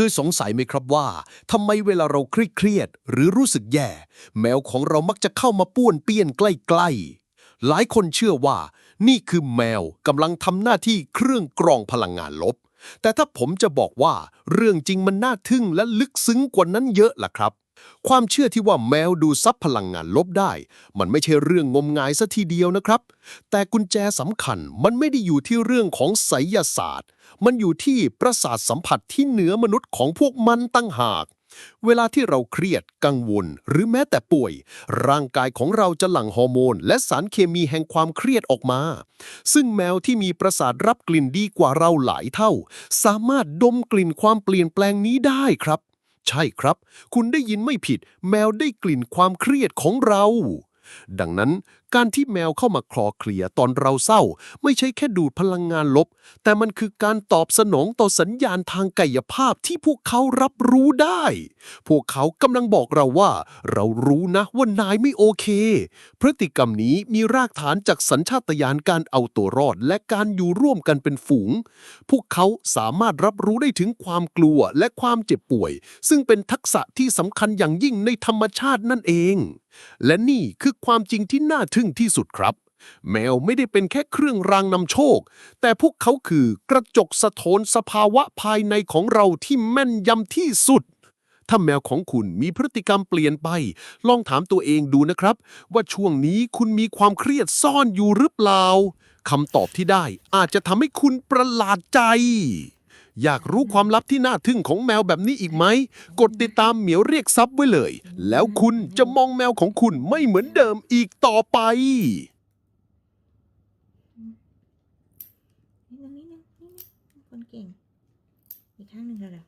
คือสงสัยไหมครับว่าทำไมเวลาเราเครียดหรือรู้สึกแย่ แมวของเรามักจะเข้ามาป้วนเปี้ยนใกล้ๆ หลายคนเชื่อว่า นี่คือแมวกำลังทำหน้าที่เครื่องกรองพลังงานลบ แต่ถ้าผมจะบอกว่า เรื่องจริงมันน่าทึ่งและลึกซึ้งกว่านั้นเยอะล่ะครับ ความเชื่อที่ว่าแมวดูซับพลังงานลบได้ มันไม่ใช่เรื่องงมงายซะทีเดียวนะครับ แต่กุญแจสำคัญมันไม่ได้อยู่ที่เรื่องของไสยศาสตร์ มันอยู่ที่ประสาทสัมผัสที่เหนือมนุษย์ของพวกมันตั้งหาก เวลาที่เราเครียดกังวล หรือแม้แต่ป่วย ร่างกายของเราจะหลั่งฮอร์โมน และสารเคมีแห่งความเครียดออกมา ซึ่งแมวที่มีประสาทรับกลิ่นดีกว่าเราหลายเท่า สามารถดมกลิ่นความเปลี่ยนแปลงนี้ได้ครับ ใช่ครับ คุณได้ยินไม่ผิด แมวได้กลิ่นความเครียดของเราดังนั้น การที่แมวเข้ามาคลอเคลียตอนเราเศร้า ไม่ใช่แค่ดูดพลังงานลบ แต่มันคือการตอบสนองต่อสัญญาณทางกายภาพที่พวกเขารับรู้ได้ พวกเขากำลังบอกเราว่า เรารู้นะว่านายไม่โอเค พฤติกรรมนี้มีรากฐานจากสัญชาตญาณการเอาตัวรอด และการอยู่ร่วมกันเป็นฝูง พวกเขาสามารถรับรู้ได้ถึงความกลัวและความเจ็บป่วย ซึ่งเป็นทักษะที่สำคัญอย่างยิ่งในธรรมชาตินั่นเองและนี่คือความจริงที่น่าทึ่งที่สุดครับ แมวไม่ได้เป็นแค่เครื่องรางนำโชค แต่พวกเขาคือกระจกสะท้อนสภาวะภายในของเราที่แม่นยำที่สุด ถ้าแมวของคุณมีพฤติกรรมเปลี่ยนไป ลองถามตัวเองดูนะครับ ว่าช่วงนี้คุณมีความเครียดซ่อนอยู่หรือเปล่าคำตอบที่ได้อาจจะทำให้คุณประหลาดใจ อยากรู้ความลับที่น่าทึ่งของแมวแบบนี้อีกไหม กดติดตามเหมียวเรียกซับไว้เลย แล้วคุณจะมองแมวของคุณไม่เหมือนเดิมอีกต่อไป นี่นึงนี่นึงนิดนึงคนเก่ง อีกข้างหนึ่งเร็ว